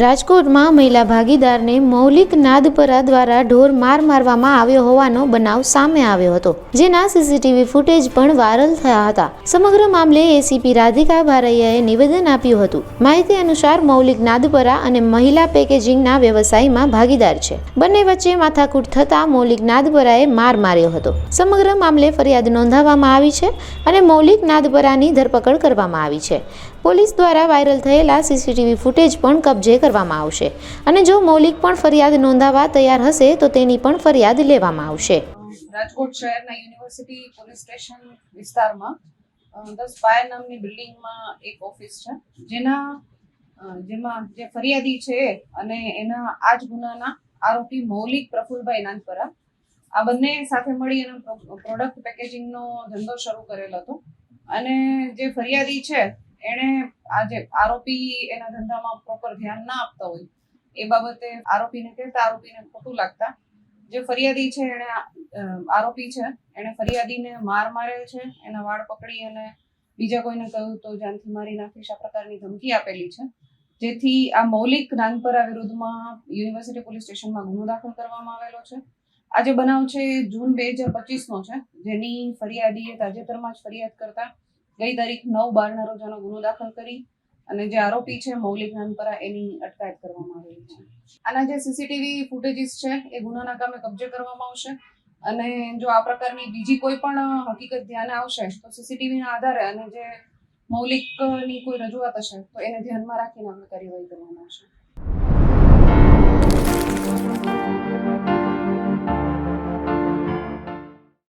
રાજકોટમાં મહિલા ભાગીદારને મૌલિક નાદપરા દ્વારા ઢોર માર મારવામાં આવ્યો હોવાનો બનાવ સામે આવ્યો હતો, જેના સીસીટીવી ફૂટેજ પણ વાયરલ થયા હતા. સમગ્ર મામલે એસીપી રાધિકા ભારૈયાએ નિવેદન આપ્યું હતું. માહિતી અનુસાર મૌલિક નાદપરા અને મહિલા પેકેજિંગના વ્યવસાયમાં ભાગીદાર છે. બંને વચ્ચે માથાકૂટ થતાં મૌલિક નાદપરાએ માર માર્યો હતો. સમગ્ર મામલે ફરિયાદ નોંધાવવામાં આવી છે અને મૌલિક નાદપરાની ધરપકડ કરવામાં આવી છે. પોલીસ દ્વારા વાયરલ થયેલા સીસીટીવી ફૂટેજ પણ કબજે કરવામાં આવશે. અને જો મૌલિક પણ ફરિયાદ નોંધાવા તૈયાર હશે, તો તેની પણ ફરિયાદ લેવામાં આવશે. રાજકોટ શહેરના યુનિવર્સિટી પોલીસ સ્ટેશન વિસ્તારમાં દસ પાયર નામની બિલ્ડિંગમાં એક ઓફિસ છે. જેના જેમાં જે ફરિયાદી છે અને એના આ જ ગુનાના આરોપી મૌલિક પ્રફુલભાઈ નાનપરા. આ બંને સાથે મળી એનો પ્રોડક્ટ પેકેજિંગનો ધંધો શરૂ કરેલ હતો. અને જે ફરિયાદી છે એણે આજે આરોપી એના ધંધામાં પ્રોપર ધ્યાન ના આપતા હોય, એ બાબતે આરોપીને કહેતા, આરોપીને ખોટું લાગતા. જે ફરિયાદી છે એણે આરોપી છે, એણે ફરિયાદીને માર મારેલ છે, એના વાળ પકડી અને બીજા કોઈને કહ્યું તો જાનથી મારી નાખીશ આ પ્રકારની ધમકી આપેલી છે. જેથી આ મૌલિક નાનપરા વિરુદ્ધમાં યુનિવર્સિટી પોલીસ સ્ટેશનમાં ગુનો દાખલ કરવામાં આવેલો છે. આ જે બનાવ છે જૂન બે હજાર પચીસનો છે, જેની ફરિયાદીએ તાજેતરમાં જ ફરિયાદ કરતા ગઈ તારીખ નવ બારના રોજ આનો ગુનો દાખલ કરી અને જે આરોપી છે, મૌલિક નાનપરા એની અટકાયત કરવામાં આવેલી છે. આના જે સીસીટીવી ફૂટેજીસ છે, એ ગુનાના કામે કબજે કરવામાં આવશે. અને જો આ પ્રકારની બીજી કોઈ પણ હકીકત ધ્યાને આવશે, તો સીસીટીવીના આધારે અને જે મૌલિકની કોઈ રજૂઆત હશે, તો એને ધ્યાનમાં રાખીને આપણે કાર્યવાહી કરવામાં આવશે.